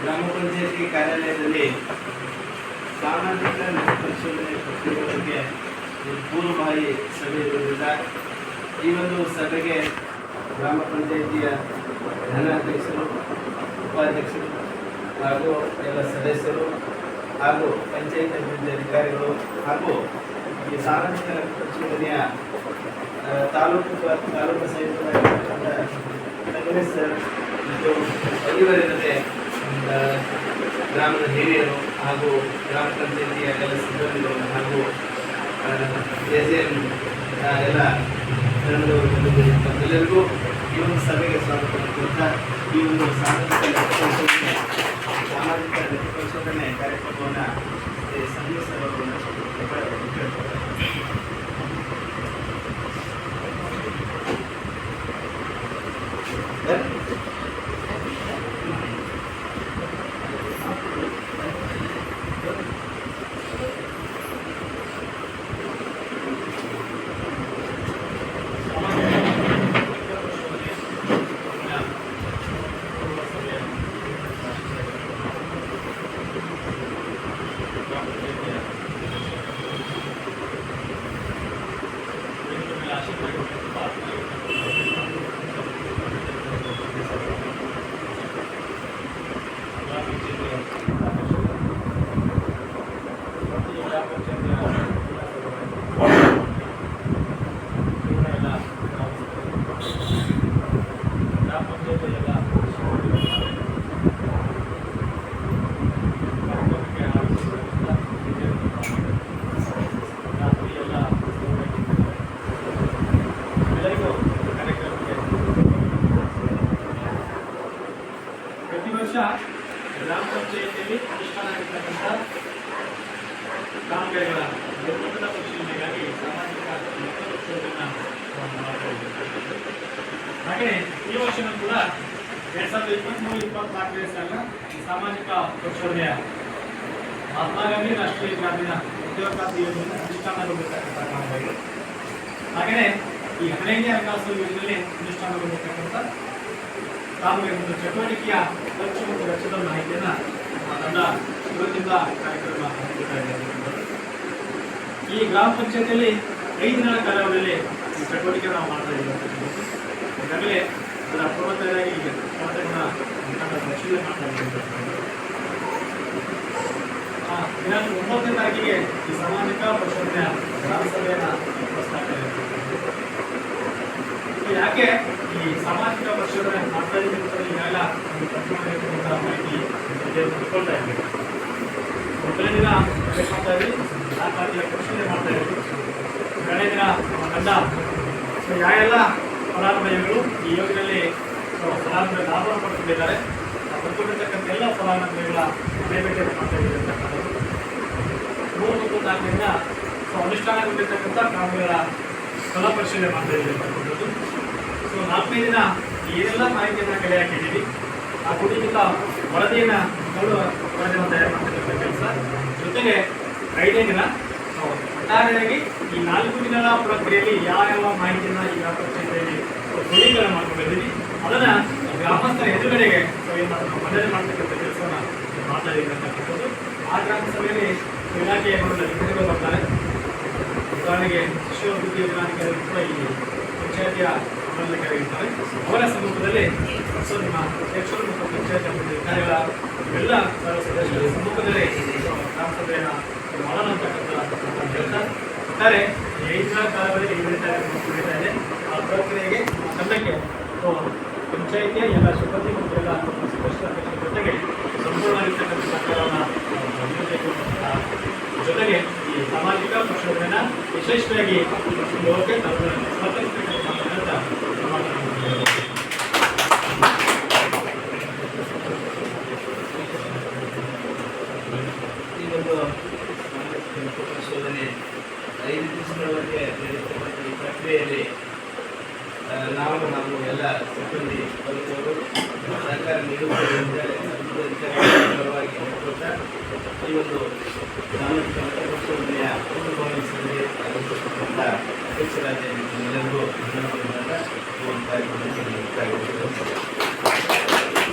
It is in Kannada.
ಗ್ರಾಮ ಪಂಚಾಯತಿ ಕಾರ್ಯಾಲಯದಲ್ಲಿ ಸಾಮಾಜಿಕ ನೆಲೆ ಪರಿಶೋಧನೆ ಪ್ರಕ್ರಿಯೆ ಬಗ್ಗೆ ಪೂರ್ವಭಾವಿ ಸಭೆ ಇರುವುದರಿಂದ ಈ ಒಂದು ಸಭೆಗೆ ಗ್ರಾಮ ಪಂಚಾಯಿತಿಯ ಧನಾಧ್ಯಕ್ಷರು ಉಪಾಧ್ಯಕ್ಷರು ಹಾಗೂ ಎಲ್ಲ ಸದಸ್ಯರು ಹಾಗೂ ಪಂಚಾಯತ್ ಅಭಿವೃದ್ಧಿ ಅಧಿಕಾರಿಗಳು ಹಾಗೂ ಈ ಸಾಮಾಜಿಕ ಆ, ತಾಲೂಕು ತಾಲೂಕು ಸಹಿತ ನಗರೇಶ್ ಸರ್ ಮತ್ತು ಅನಿವಾರ್ಯತೆ ಗ್ರಾಮದ ಹಿರಿಯರು ಹಾಗೂ ಗ್ರಾಮ ಪಂಚಾಯಿತಿಯ ಎಲ್ಲ ಸಿಬ್ಬಂದಿಗಳು ಹಾಗೂ ಎಸ್ ಎಂ ಎಲ್ಲ ಎಲ್ಲರಿಗೂ ಈ ಒಂದು ಸಭೆಗೆ ಸ್ವಾಗತ ಕೊಡ್ತಾ ಈ ಒಂದು ಸಾಮಾಜಿಕ ಸಾಮಾಜಿಕ ಪರಿಶೋಧನೆ ಕಾರ್ಯಕ್ರಮವನ್ನು ಸಂಘ ಸರ್ ಅವರು ಕೇಳ್ತಾರೆ ಪ್ರತಿ ವರ್ಷ ಗ್ರಾಮ ಪಂಚಾಯಿತಿಯಲ್ಲಿ ಅನುಷ್ಠಾನ ಆಗಿರ್ತಕ್ಕಂಥ ಕಾಮಗಾರಿಗಳ ನಿರ್ಮೂಲನ ಪರಿಶೀಲನೆಗಾಗಿ ಸಾಮಾಜಿಕ ಪರಿಶೋಧನೆಯನ್ನ ನಾವು ಮಾಡ್ತಾ ಇದ್ದೇವೆ. ಹಾಗೆಯೇ ಈ ವರ್ಷನೂ ಕೂಡ ಎರಡ್ ಸಾವಿರದ ಇಪ್ಪತ್ತ್ಮೂರು ಇಪ್ಪತ್ನಾಲ್ಕನೇ ಸಾಲ ಸಾಮಾಜಿಕ ಪರಿಶೋಧನೆಯ ಮಹಾತ್ಮ ಗಾಂಧಿ ರಾಷ್ಟ್ರೀಯ ಗ್ರಾಮೀಣ ಉದ್ಯೋಗ ಯೋಜನೆ ಅನುಷ್ಠಾನಗೊಳ್ಳತಕ್ಕಂಥ ಕಾರಣಗಳು ಹಾಗೆಯೇ ಈ ಹಣೆಯ ಹಣಕಾಸು ಯೋಜನೆಯಲ್ಲಿ ಅನುಷ್ಠಾನಗೊಳ್ಳತಕ್ಕಂಥ ಒಂದು ಚಟುವಟಿಕೆಯ ಖರ್ಚು ಮತ್ತು ವೆಚ್ಚದ ಮಾಹಿತಿಯನ್ನು ತಂಡ ಇವತ್ತಿಂದ ಕಾರ್ಯಕ್ರಮ ಈ ಗ್ರಾಮ ಪಂಚಾಯತಿಯಲ್ಲಿ ಐದು ದಿನಗಳ ಕಾಲಾವಧಿಯಲ್ಲಿ ಚಟುವಟಿಕೆ ನಾವು ಮಾಡ್ತಾ ಇದ್ದೀವಿ. ಈಗಾಗಲೇ ಅದರ ಪೂರ್ವತಯಾಗಿ ಈಗ ಪರಿಶೀಲನೆ ಮಾಡ್ತಾ ಇದ್ದೀವಿ. ಆ, ದಿನಾಂಕ ಒಂಬತ್ತನೇ ತಾರೀಕಿಗೆ ಈ ಸಾಮಾಜಿಕ ಪರಿಶೋಧನೆಯ ಗ್ರಾಮ ಸಭೆಯನ್ನ ಇದ್ದೇವೆ ಯಾಕೆ ಈ ಸಾಮಾಜಿಕ ಪರಿಶೋಧನೆ ಇದ್ದೀವಿ ಅಂತ ಈಗೆಲ್ಲ ಮಾಹಿತಿ ತಿಳ್ಕೊಳ್ತಾ ಇದ್ದೀವಿ. ಮೊದಲನೇ ದಿನ ಮಾಡ್ತಾ ಇದ್ವಿ ಆ ಪರಿಶೋಧನೆ ಮಾಡ್ತಾ ಇದ್ವಿ ಎರಡನೇ ದಿನ ನಮ್ಮ ತಂಡ ಯಾವೆಲ್ಲ ಫಲಾನುಭವಿಗಳು ಈ ಯೋಜನೆಯಲ್ಲಿ ಫಲಾನುಭವಿ ಲಾಭವನ್ನು ಪಡ್ಕೊಂಡಿದ್ದಾರೆ. ಪಡ್ಕೊಂಡಿರ್ತಕ್ಕಂಥ ಎಲ್ಲ ಫಲಾನುಭವಿಗಳ ಮನೆ ಮಾಡ್ತಾ ಇದ್ದೀವಿ ಅಂತಕ್ಕಂಥದ್ದು ಮೂರು ನಾಲ್ಕರಿಂದ ಅನುಷ್ಠಾನಗೊಂಡಿರ್ತಕ್ಕಂಥ ಕಾಮಗಾರಿಗಳ ಫಲ ಪರಿಶೀಲನೆ ಮಾಡ್ತಾ ಇದ್ದೀವಿ ಅಂತಕ್ಕಂಥದ್ದು ಸೊ ನಾಲ್ಕನೇ ದಿನ ಏನೆಲ್ಲ ಮಾಹಿತಿಯನ್ನು ಕಲೆ ಹಾಕಿದ್ದೀವಿ. ಆ ಕುಟುಂಬದ ವರದಿಯನ್ನು ವರದಿಯನ್ನು ತಯಾರು ಮಾಡ್ತಕ್ಕಂಥ ಕೆಲಸ. ಜೊತೆಗೆ ಐದನೇ ದಿನ ಒಟ್ಟಾರೆಯಾಗಿ ಈ ನಾಲ್ಕು ದಿನಗಳ ಪ್ರಕ್ರಿಯೆಯಲ್ಲಿ ಯಾವ ಯಾವ ಮಾಹಿತಿಯನ್ನು ಈ ಗ್ರಾಮ ಪಂಚಾಯತಿಯಲ್ಲಿ ಕ್ರೋಢೀಕರಣ ಮಾಡ್ಕೊಂಡಿದ್ದೀವಿ ಅದನ್ನ ಗ್ರಾಮಸ್ಥರ ಎದುರುಗಡೆಗೆ ಮನೆಯಲ್ಲಿ ಮಾಡ್ತಕ್ಕಂಥ ಕೆಲಸವನ್ನು ಮಾಡ್ತಾ ಆ ಗ್ರಾಮ ಸಭೆಯಲ್ಲಿ ಇಲಾಖೆಯ ಅಧಿಕಾರಿಗಳು ಬರ್ತಾರೆ. ಉದಾಹರಣೆಗೆ, ಶಿಶು ಅಭಿವೃದ್ಧಿ ಕೂಡ ಈ ಪಂಚಾಯತಿಯ ಅಧಿಕಾರಿಗಳಿರ್ತಾರೆ ಅವರ ಸಮ್ಮುಖದಲ್ಲಿ ಅಧ್ಯಕ್ಷರು ಮತ್ತು ಪಂಚಾಯತ್ ಅಧಿಕಾರಿಗಳ ಎಲ್ಲ ಸದಸ್ಯರ ಸಮ್ಮುಖದಲ್ಲಿ ಗ್ರಾಮ ಸಭೆಯನ್ನು ಒಟ್ಟಾರೆ ಈ ಕಾಲದಲ್ಲಿ ನಡೀತಾ ಇದೆ ಆ ಪ್ರಕ್ರಿಯೆಗೆ ನಮ್ಮ ತಂಡಕ್ಕೆ ಸೊ ಪಂಚಾಯಿತಿಯ ಎಲ್ಲ ಸಿಬ್ಬಂದಿ ಮತ್ತು ಎಲ್ಲ ಸದಸ್ಯರ ಜೊತೆಗೆ ಸಂಪೂರ್ಣವಾಗಿರ್ತಕ್ಕಂಥ ಸರ್ಕಾರವನ್ನು ಜೊತೆಗೆ ಈ ಸಾಮಾಜಿಕ ಪರಿಶೋಧನೆನ ಯಶಸ್ವಿಯಾಗಿ ಹೋಗಕ್ಕೆ ನಾವು ಸ್ಪರ್ಧಿಸಬೇಕು ಅಂತ ಮಾತನಾಡುತ್ತಿದ್ದೇವೆ. ಈ ಒಂದು ಸಾಮಾಜಿಕ ಪರಿಶೋಧನೆ ಐದು ದಿವಸಗಳವರೆಗೆ ನಡೆಯತಕ್ಕಂಥ ಈ ಪ್ರಕ್ರಿಯೆಯಲ್ಲಿ ಹಾಗೂ ಎಲ್ಲ ಸಿಬ್ಬಂದಿ ಬಂದವರು ಸರ್ಕಾರ ನೀಡುವುದರಿಂದ ಪರವಾಗಿ ಈ ಒಂದು ಸಾಮಾಜಿಕ